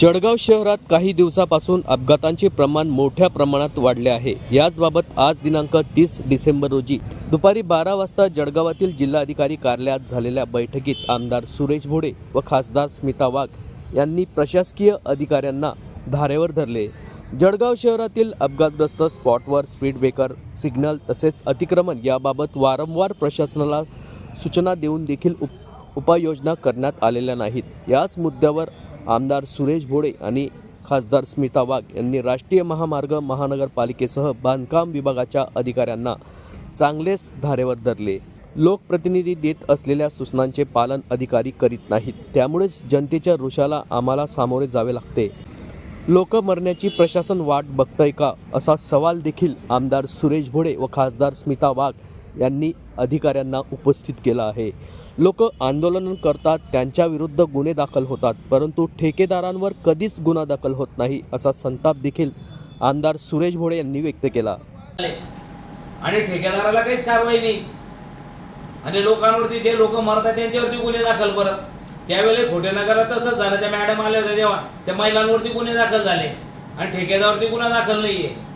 जळगाव शहरात काही दिवसापासून अपघातांचे प्रमाण मोठ्या प्रमाणात वाढले आहे. याचबाबत आज दिनांक तीस डिसेंबर रोजी दुपारी बारा वाजता जळगावातील जिल्हाधिकारी कार्यालयात झालेल्या बैठकीत आमदार सुरेश भोडे व खासदार स्मिता वाघ यांनी प्रशासकीय अधिकाऱ्यांना धारेवर धरले. जळगाव शहरातील अपघातग्रस्त स्पॉटवर स्पीड ब्रेकर सिग्नल तसेच अतिक्रमण याबाबत वारंवार प्रशासनाला सूचना देऊन देखील उप उपाययोजना करण्यात आलेल्या नाहीत. याच मुद्द्यावर आमदार सुरेश भोडे आणि खासदार स्मिता वाघ यांनी राष्ट्रीय महामार्ग महानगरपालिकेसह बांधकाम विभागाच्या अधिकाऱ्यांना चांगलेच धारेवर धरले. लोकप्रतिनिधी देत असलेल्या सूचनांचे पालन अधिकारी करीत नाहीत. त्यामुळेच जनतेच्या रोषाला आम्हाला सामोरे जावे लागते. लोक मरण्याची प्रशासन वाट बघतंय का? असा सवाल देखील आमदार सुरेश भोडे व खासदार स्मिता वाघ यांनी अधिकाऱ्यांना उपस्थित केलं आहे. लोक आंदोलन करतात त्यांच्या विरुद्ध गुन्हे दाखल होतात परंतु ठेकेदारांवर कधीच गुन्हा दाखल होत नाही असा संताप देखील आमदार सुरेश भोळे यांनी व्यक्त केला. आणि ठेकेदाराला काहीच कारवाई नाही. आणि लोकांवरती जे लोक मरतात त्यांच्यावरती गुन्हे दाखल परत. त्यावेळेला खोटे नगरात तसंच झालं. त्या मॅडम आल्या होत्या तेव्हा. त्या महिलांवरती गुन्हे दाखल झाले. आणि ठेकेदारावरती गुन्हा दाखल नाहीये.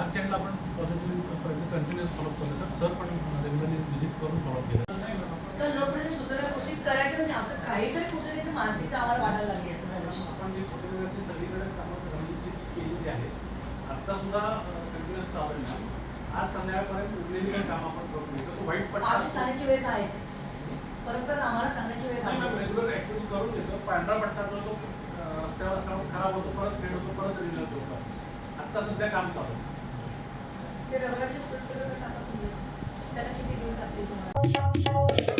मार्च एंडला आपण पॉझिटिव्ह कंटिन्युअस फॉलोअप करतो सर सर पण रेग्युलरली व्हिजिट करून फॉलोअप केलं तर सुधारणा गोष्टी करायच्याच नाही असं काहीतरी कुठे तर मानसिक आम्हाला वाढायला लागली आता झाल्या वर्षी. आपण जी फोटोग्राफी सगळीकडे कामं रणनीती केलेली आहे आत्ता सुद्धा कंटिन्युअस चालू आहे ना. आज संध्याकाळपर्यंत उरलेली काही काम आपण करून घेतो तो व्हाईट पट्टा आम्ही सांगण्याची वेळ काय आहे? परत परत आम्हाला सांगण्याची वेळ काय आहे? रेग्युलर ऍक्टिव्हिटी करून घेतो पांढरा पट्टा जो तो रस्त्यावर खराब होतो परत फेड होतो परत रिनर्स होतो आत्ता सध्या काम चालू आहे ते रबराचे स्पीड करत टाका तुम्ही त्याला किती दिवस लागतील तुम्हाला?